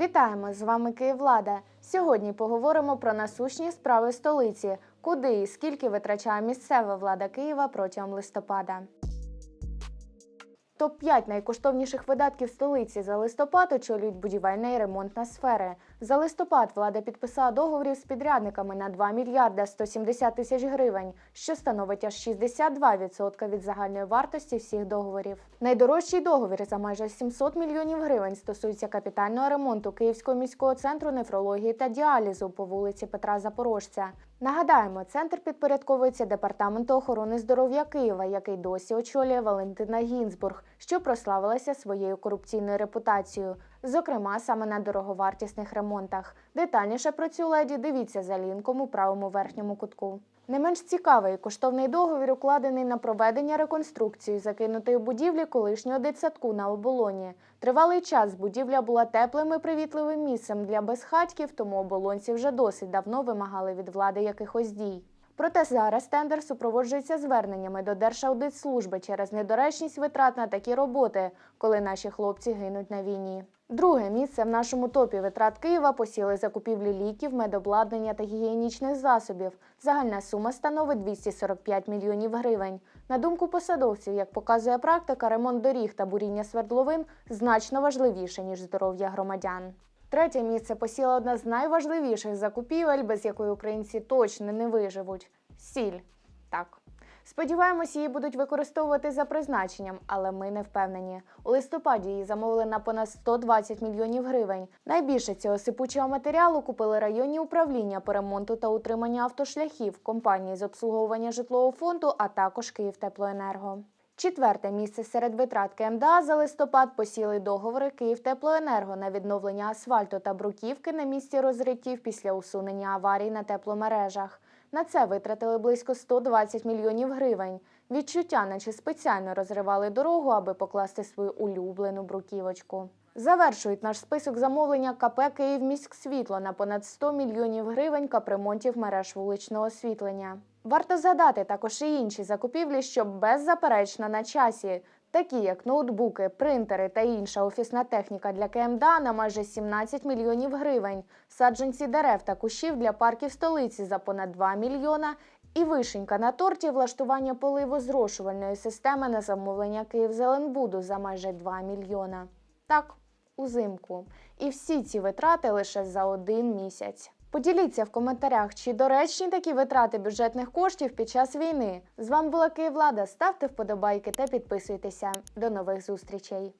Вітаємо! З вами Київлада. Сьогодні поговоримо про насущні справи столиці, куди і скільки витрачає місцева влада Києва протягом листопада. Топ-5 найкоштовніших видатків столиці за листопад очолюють будівельна і ремонтна сфери. За листопад влада підписала договорів з підрядниками на 2 мільярда 170 тисяч гривень, що становить аж 62% від загальної вартості всіх договорів. Найдорожчий договір за майже 700 мільйонів гривень стосується капітального ремонту Київського міського центру нефрології та діалізу по вулиці Петра Запорожця. Нагадаємо, центр підпорядковується департаменту охорони здоров'я Києва, який досі очолює Валентина Гінзбург, що прославилася своєю корупційною репутацією, зокрема саме на дороговартісних ремонтах. Детальніше про цю леді дивіться за лінком у правому верхньому кутку. Не менш цікавий коштовний договір укладений на проведення реконструкції закинутої будівлі колишнього дитсадку на оболоні. Тривалий час будівля була теплим і привітливим місцем для безхатьків, тому оболонці вже досить давно вимагали від влади якихось дій. Проте зараз тендер супроводжується зверненнями до Держаудитслужби через недоречність витрат на такі роботи, коли наші хлопці гинуть на війні. Друге місце в нашому топі витрат Києва посіли закупівлі ліків, медобладнання та гігієнічних засобів. Загальна сума становить 245 мільйонів гривень. На думку посадовців, як показує практика, ремонт доріг та буріння свердловин значно важливіше ніж здоров'я громадян. Третє місце посіла одна з найважливіших закупівель, без якої українці точно не виживуть сіль. Так. Сподіваємось, її будуть використовувати за призначенням, але ми не впевнені. У листопаді її замовили на понад 120 мільйонів гривень. Найбільше цього сипучого матеріалу купили районні управління по ремонту та утриманню автошляхів, компанії з обслуговування житлового фонду, а також Київтеплоенерго. Четверте місце серед витрат КМДА за листопад посіли договори Київтеплоенерго на відновлення асфальту та бруківки на місці розриттів після усунення аварій на тепломережах. На це витратили близько 120 мільйонів гривень. Відчуття, наче спеціально розривали дорогу, аби покласти свою улюблену бруківочку. Завершують наш список замовлення КП «Київміськсвітло» на понад 100 мільйонів гривень капремонтів мереж вуличного освітлення. Варто згадати також і інші закупівлі, що беззаперечно на часі, такі як ноутбуки, принтери та інша офісна техніка для КМДА на майже 17 мільйонів гривень, саджанці дерев та кущів для парків столиці за понад 2 мільйона і вишенька на торті влаштування поливозрошувальної системи на замовлення Київзеленбуду за майже 2 мільйона. Так, узимку. І всі ці витрати лише за один місяць. Поділіться в коментарях, чи доречні такі витрати бюджетних коштів під час війни. З вами була Київлада. Ставте вподобайки та підписуйтеся. До нових зустрічей.